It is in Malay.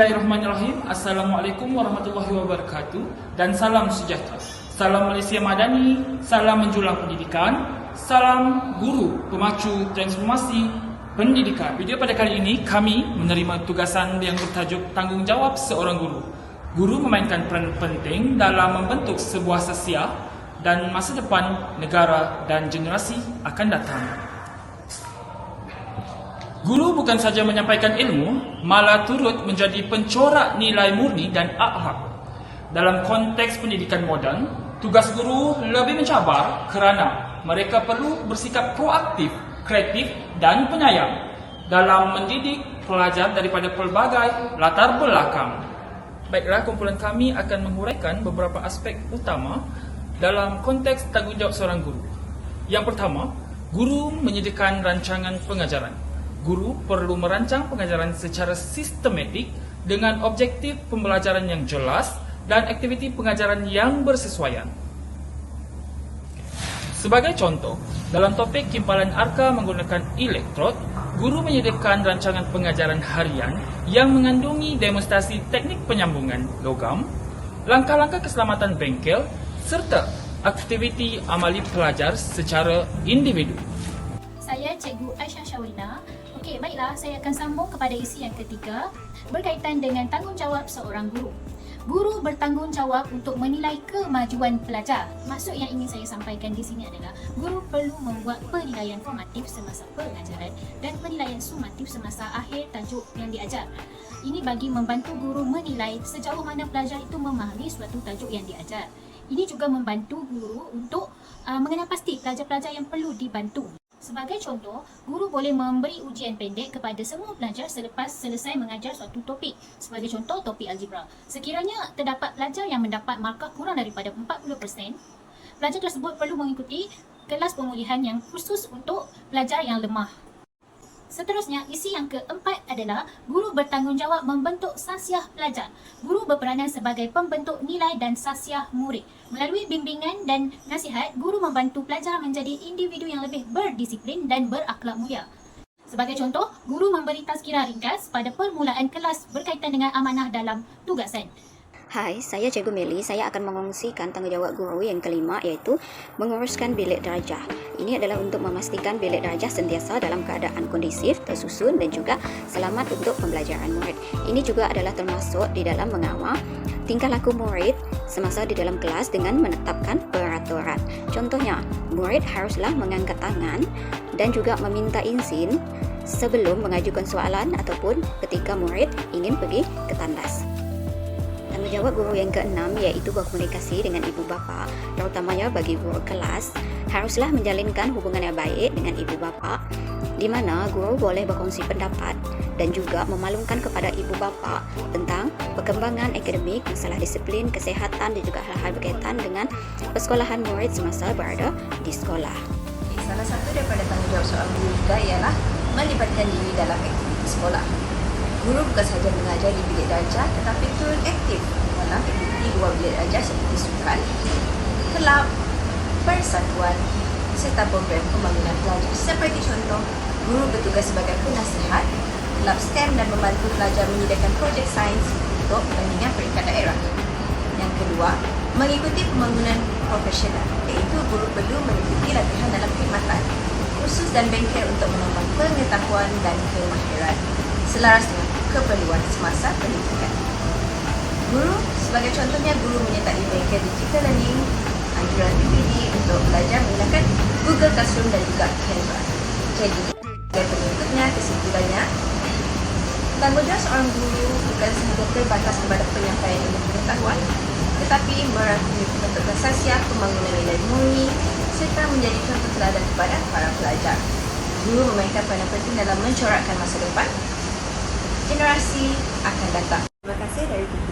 Bismillahirrahmanirrahim. Assalamualaikum warahmatullahi wabarakatuh dan salam sejahtera. Salam Malaysia Madani, salam menjulang pendidikan, salam guru pemacu transformasi pendidikan. Video pada kali ini kami menerima tugasan yang bertajuk tanggungjawab seorang guru. Guru memainkan peran penting dalam membentuk sebuah sosial dan masa depan negara dan generasi akan datang. Guru bukan saja menyampaikan ilmu, malah turut menjadi pencorak nilai murni dan akhlak. Dalam konteks pendidikan moden, tugas guru lebih mencabar kerana mereka perlu bersikap proaktif, kreatif dan penyayang dalam mendidik pelajar daripada pelbagai latar belakang. Baiklah, kumpulan kami akan menguraikan beberapa aspek utama dalam konteks tanggungjawab seorang guru. Yang pertama, guru menyediakan rancangan pengajaran guru perlu merancang pengajaran secara sistematik dengan objektif pembelajaran yang jelas dan aktiviti pengajaran yang bersesuaian. Sebagai contoh, dalam topik kimpalan arka menggunakan elektrod, guru menyediakan rancangan pengajaran harian yang mengandungi demonstrasi teknik penyambungan logam, langkah-langkah keselamatan bengkel serta aktiviti amali pelajar secara individu. Baiklah, saya akan sambung kepada isi yang ketiga berkaitan dengan tanggungjawab seorang guru. Guru bertanggungjawab untuk menilai kemajuan pelajar. Maksud yang ingin saya sampaikan di sini adalah guru perlu membuat penilaian formatif semasa pengajaran dan penilaian sumatif semasa akhir tajuk yang diajar. Ini bagi membantu guru menilai sejauh mana pelajar itu memahami suatu tajuk yang diajar. Ini juga membantu guru untuk uh, mengenal pasti pelajar-pelajar yang perlu dibantu. Sebagai contoh, guru boleh memberi ujian pendek kepada semua pelajar selepas selesai mengajar suatu topik. Sebagai contoh, topik algebra. Sekiranya terdapat pelajar yang mendapat markah kurang daripada 40%, pelajar tersebut perlu mengikuti kelas pemulihan yang khusus untuk pelajar yang lemah. Seterusnya, isi yang keempat adalah guru bertanggungjawab membentuk sasiah pelajar. Guru berperanan sebagai pembentuk nilai dan sasiah murid. Melalui bimbingan dan nasihat, guru membantu pelajar menjadi individu yang lebih berdisiplin dan berakhlak mulia. Sebagai contoh, guru memberi tazkirah ringkas pada permulaan kelas berkaitan dengan amanah dalam tugasan. Hai, saya Cikgu Meli. Saya akan mengongsikan tanggungjawab guru yang kelima iaitu menguruskan bilik darjah. Ini adalah untuk memastikan bilik darjah sentiasa dalam keadaan kondisif, tersusun dan juga selamat untuk pembelajaran murid. Ini juga adalah termasuk di dalam mengawal tingkah laku murid semasa di dalam kelas dengan menetapkan peraturan. Contohnya, murid haruslah mengangkat tangan dan juga meminta izin sebelum mengajukan soalan ataupun ketika murid ingin pergi ke tandas. Tanggungjawab guru yang keenam iaitu berkomunikasi dengan ibu bapa, terutamanya bagi guru kelas, haruslah menjalinkan hubungan yang baik dengan ibu bapa di mana guru boleh berkongsi pendapat dan juga memalungkan kepada ibu bapa tentang perkembangan akademik, masalah disiplin, kesihatan dan juga hal-hal berkaitan dengan persekolahan murid semasa berada di sekolah. Salah satu daripada tanggungjawab seorang guru juga ialah melibatkan diri dalam aktiviti sekolah. Guru bukan sahaja mengajar di bilik darjah tetapi turut aktif dalam aktiviti luar bilik darjah seperti sukan, kelab, persatuan serta program pembangunan pelajar. Seperti contoh, guru bertugas sebagai penasihat kelab STEM dan membantu pelajar menyediakan projek sains untuk perbandingan peringkat daerah. Yang kedua, mengikuti pembangunan profesional iaitu guru perlu mengikuti latihan dalam perkhidmatan khusus dan bengkel untuk menambah pengetahuan dan kemahiran selaras dengan keperluan semasa pendidikan. Guru, sebagai contohnya, guru menyertai bengkel digital learning, anjuran PPD untuk belajar menggunakan Google Classroom dan juga Canva. Jadi, dan pengikutnya, kesimpulannya, tanggungjawab seorang guru bukan sahaja terbatas kepada penyampaian ilmu pengetahuan, tetapi merangkumi pembentukan sasiah, pembangunan nilai murni, serta menjadi contoh teladan kepada para pelajar. Guru memainkan peranan penting dalam mencorakkan masa depan generasi akan datang. Terima kasih dari kami.